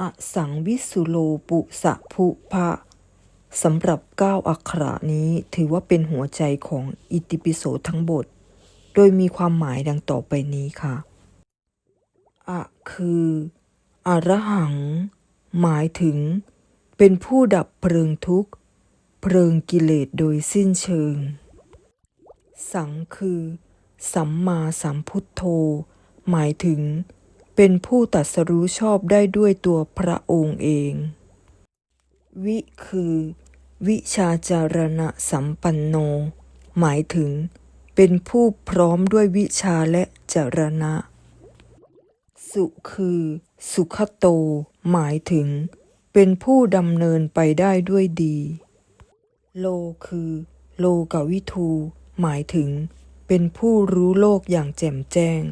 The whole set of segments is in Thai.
อสังวิสุโลปุสะภุพะสำหรับเก้าอักขระนี้ถือว่าเป็นหัวใจของอิติปิโสทั้งบท โดยมีความหมายดังต่อไปนี้ค่ะ อะคืออรหัง หมายถึง เป็นผู้ดับเพลิงทุกข์ เพลิงกิเลสโดยสิ้นเชิง สังคือ สัมมาสัมพุทโธ หมายถึง เป็นผู้ตรัสรู้ชอบได้ด้วยตัวพระองค์เอง วิคือ วิชาจารณะสัมปันโน หมายถึง เป็นผู้พร้อมด้วยวิชาและจารณะ สุคือ สุขโต หมายถึง เป็นผู้ดำเนินไปได้ด้วยดี โลคือ โลกวิทู หมายถึง เป็นผู้รู้โลกอย่างแจ่มแจ้ง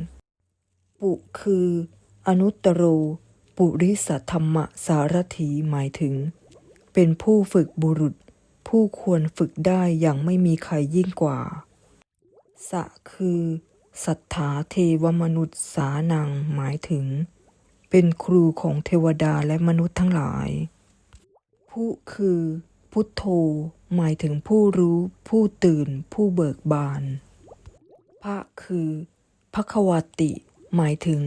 ปุคือ อนุตโร ปุริสธรรมสารถีหมายถึง เป็นผู้ฝึกบุรุษ ผู้ควรฝึกได้อย่างไม่มีใครยิ่งกว่า สะคือสัทธาเทวมนุษย์สานังหมายถึง เป็นครูของเทวดาและมนุษย์ทั้งหลาย ผู้คือ พุทโธ หมายถึงผู้รู้ ผู้ตื่น ผู้เบิกบานพระคือพระควาติ หมายถึง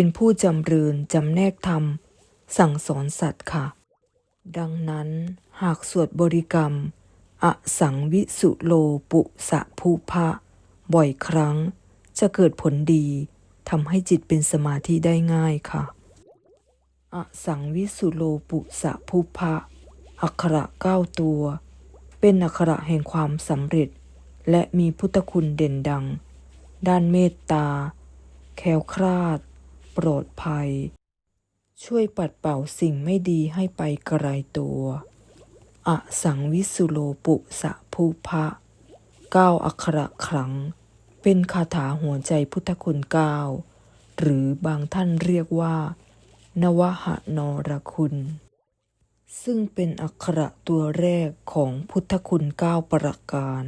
เป็นผู้จำเริญจำแนกธรรม สั่งสอนสัตว์ค่ะ ดังนั้นหากสวดบริกรรม อสังวิสุโลปุสะภูพะ บ่อยครั้งจะเกิดผลดีทำให้จิตเป็นสมาธิได้ง่ายค่ะ อสังวิสุโลปุสะภูพะ อักขระเก้าตัว เป็นอักขระแห่งความสำเร็จ และมีพุทธคุณเด่นดัง ด้านเมตตา แคล้วคลาด โปรดภัย ช่วยปัดเป่าสิ่งไม่ดีให้ไปไกลตัวอสังวิสุโลปุสะภูพะเก้าอักขระครั้ง เป็นคาถาหัวใจพุทธคุณเก้าหรือบางท่านเรียกว่า นวหนรคุณ ซึ่งเป็นอักขระตัวแรกของพุทธคุณเก้าประการ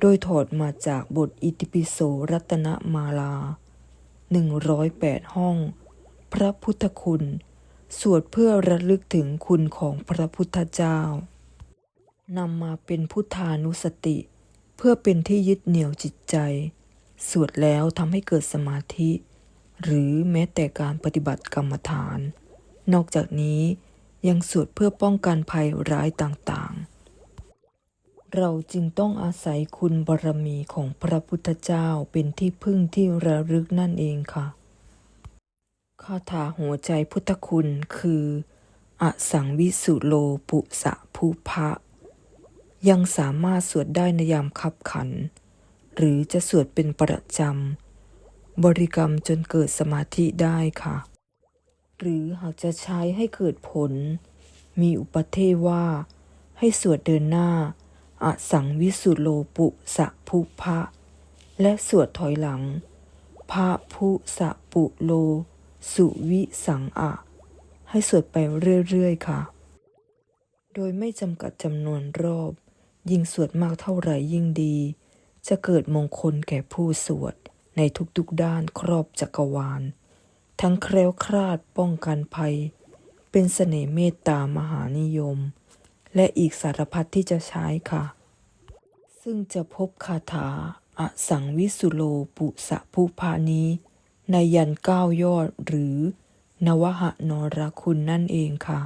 โดยถอดมาจากบทอิติปิโสรัตนมาลา 108 ห้อง พระพุทธคุณ สวดเพื่อระลึกถึงคุณของพระพุทธเจ้านำมาเป็นพุทธานุสติ เพื่อเป็นที่ยึดเหนี่ยวจิตใจ สวดแล้วทำให้เกิดสมาธิ หรือแม้แต่การปฏิบัติกรรมฐาน นอกจากนี้ยังสวดเพื่อป้องกันภัยร้ายต่างๆ เราจึงต้องอาศัยคุณบารมีของพระพุทธเจ้าเป็นที่พึ่งที่ระลึกนั่นเองค่ะ คาถาหัวใจพุทธคุณคืออสังวิสุโลปุสะภูพะ ยังสามารถสวดได้ในยามขับขัน หรือจะสวดเป็นประจำ บริกรรมจนเกิดสมาธิได้ค่ะ หรือหากจะใช้ให้เกิดผล มีอุปเทศว่า ให้สวดเดินหน้า อสังวิสุโลปุสะภูพะ และสวดถอยหลังพระพุสะปุโล สุวิสังอะ ให้สวดไปเรื่อยๆ ค่ะ โดยไม่จำกัดจำนวนรอบ ยิ่งสวดมากเท่าไหร่ยิ่งดี จะเกิดมงคลแก่ผู้สวดในทุกๆด้านครอบจักรวาล ทั้งแคล้วคลาดป้องกันภัย เป็นเสน่ห์เมตตามหานิยม และอีกสารพัดที่จะใช้ค่ะ ซึ่งจะพบคาถาอสังวิสุโลปุสะภูพานี้ในยันเก้ายอดหรือนวหะนรคุณนั่นเองค่ะ